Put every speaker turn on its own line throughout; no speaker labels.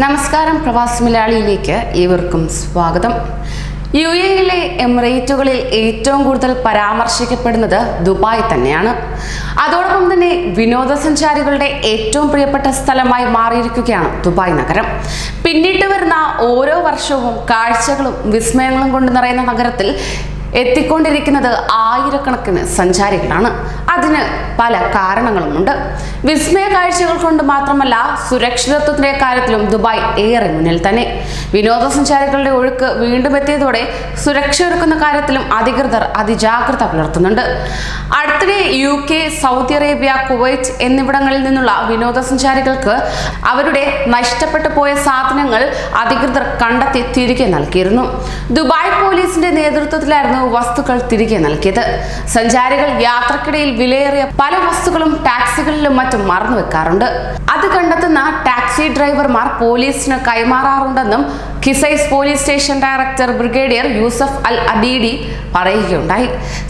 നമസ്കാരം പ്രവാസി മലയാളിയിലേക്ക് ഏവർക്കും സ്വാഗതം. യു എയിലെ എമിറേറ്റുകളിൽ ഏറ്റവും കൂടുതൽ പരാമർശിക്കപ്പെടുന്നത് ദുബായ് തന്നെയാണ്. അതോടൊപ്പം തന്നെ വിനോദസഞ്ചാരികളുടെ ഏറ്റവും പ്രിയപ്പെട്ട സ്ഥലമായി മാറിയിരിക്കുകയാണ് ദുബായ് നഗരം. പിന്നിട്ട് വരുന്ന ഓരോ വർഷവും കാഴ്ചകളും വിസ്മയങ്ങളും കൊണ്ട് നിറയുന്ന നഗരത്തിൽ എത്തിക്കൊണ്ടിരിക്കുന്നത് ആയിരക്കണക്കിന് സഞ്ചാരികളാണ്. അതിന് പല കാരണങ്ങളുമുണ്ട്. വിസ്മയ കാഴ്ചകൾ കൊണ്ട് മാത്രമല്ല സുരക്ഷിതത്വത്തിന്റെ കാര്യത്തിലും ദുബായ് ഏറെ മുന്നിൽ തന്നെ. വിനോദസഞ്ചാരികളുടെ ഒഴുക്ക് വീണ്ടും എത്തിയതോടെ സുരക്ഷ ഒരുക്കുന്ന കാര്യത്തിലും അധികൃതർ അതിജാഗ്രത പുലർത്തുന്നുണ്ട്. അടുത്തിടെ U K Saudi Arabia Kuwait എന്നിവിടങ്ങളിൽ നിന്നുള്ള വിനോദസഞ്ചാരികൾക്ക് അവരുടെ നഷ്ടപ്പെട്ടു പോയ സാധനങ്ങൾ അധികൃതർ കണ്ടെത്തി തിരികെ നൽകിയിരുന്നു. ദുബായ് പോലീസിന്റെ നേതൃത്വത്തിലായിരുന്നു വസ്തുക്കൾ തിരികെ നൽകിയത്. സഞ്ചാരികൾ യാത്രക്കിടയിൽ വിലയേറിയ പല വസ്തുക്കളും ടാക്സികളിലും മറ്റും മറന്നു വെക്കാറുണ്ട്. അത് കണ്ടെത്തുന്ന ടാക്സി ഡ്രൈവർമാർ പോലീസിന് കൈമാറാറുണ്ടെന്നും Qusais police station director brigadier Yousef al അദീഡി പറയുകയുണ്ടായി.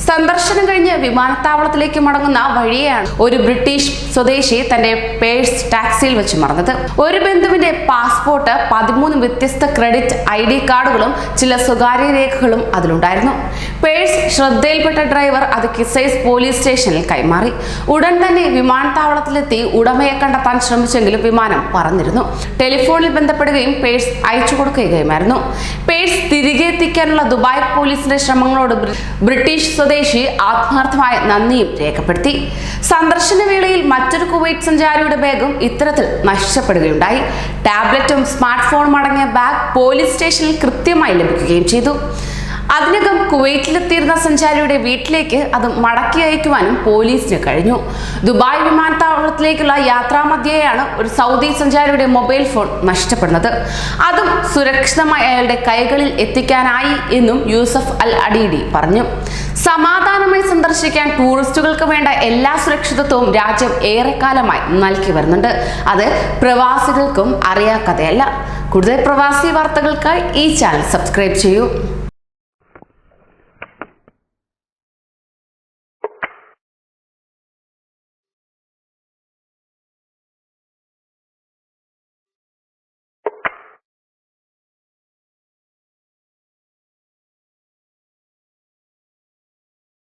സന്ദർശനം കഴിഞ്ഞ് വിമാനത്താവളത്തിലേക്ക് മടങ്ങുന്ന വഴിയാണ് ഒരു ബ്രിട്ടീഷ് സ്വദേശി തന്റെ പേഴ്സ് ടാക്സിയിൽ വെച്ച് മറന്നത്. ഒരു ബന്ധുവിന്റെ പാസ്പോർട്ട് പതിമൂന്ന് വ്യത്യസ്ത ക്രെഡിറ്റ് ഐ ഡി കാർഡുകളും ചില സ്വകാര്യ രേഖകളും അതിലുണ്ടായിരുന്നു. പേഴ്സ് ശ്രദ്ധയിൽപ്പെട്ട ഡ്രൈവർ അത് കിസൈസ് പോലീസ് സ്റ്റേഷനിൽ കൈമാറി. ഉടൻ തന്നെ വിമാനത്താവളത്തിലെത്തി ഉടമയെ കണ്ടെത്താൻ ശ്രമിച്ചെങ്കിലും വിമാനം പറന്നിരുന്നു ടെലിഫോണിൽ ബന്ധപ്പെടുകയും പേഴ്സ് അയച്ചു കൊടുക്കുകയുമായിരുന്നു. പേഴ്സ് തിരികെ എത്തിക്കാനുള്ള ദുബായ് പോലീസിന്റെ ശ്രമങ്ങളോട് ബ്രിട്ടീഷ് സ്വദേശി ആത്മാർത്ഥമായ നന്ദിയും രേഖപ്പെടുത്തി. സന്ദർശന വേളയിൽ മറ്റൊരു കുവൈറ്റ് സഞ്ചാരിയുടെ ബാഗും ഇത്തരത്തിൽ നശിച്ചപ്പെടുകയുണ്ടായി ടാബ്ലറ്റും സ്മാർട്ട് ഫോണും അടങ്ങിയ ബാഗ് പോലീസ് സ്റ്റേഷനിൽ കൃത്യമായി ലഭിക്കുകയും ചെയ്തു. അതിനകം കുവൈറ്റിലെത്തിയിരുന്ന സഞ്ചാരിയുടെ വീട്ടിലേക്ക് അത് മടക്കി അയക്കുവാനും പോലീസിന് കഴിഞ്ഞു. ദുബായ് വിമാനത്താവളത്തിലേക്കുള്ള യാത്രാമധ്യേയാണ് ഒരു സൗദി സഞ്ചാരിയുടെ മൊബൈൽ ഫോൺ നഷ്ടപ്പെടുന്നത്. അതും സുരക്ഷിതമായി അയാളുടെ കൈകളിൽ എത്തിക്കാനായി എന്നും യൂസഫ് അൽ അഡീഡി പറഞ്ഞു. സമാധാനമായി സന്ദർശിക്കാൻ ടൂറിസ്റ്റുകൾക്ക് വേണ്ട എല്ലാ സുരക്ഷിതത്വവും രാജ്യം ഏറെക്കാലമായി നൽകി വരുന്നുണ്ട്. അത് പ്രവാസികൾക്കും അറിയാക്കഥയല്ല കൂടുതൽ പ്രവാസി വാർത്തകൾക്കായി ഈ ചാനൽ സബ്സ്ക്രൈബ് ചെയ്യൂ.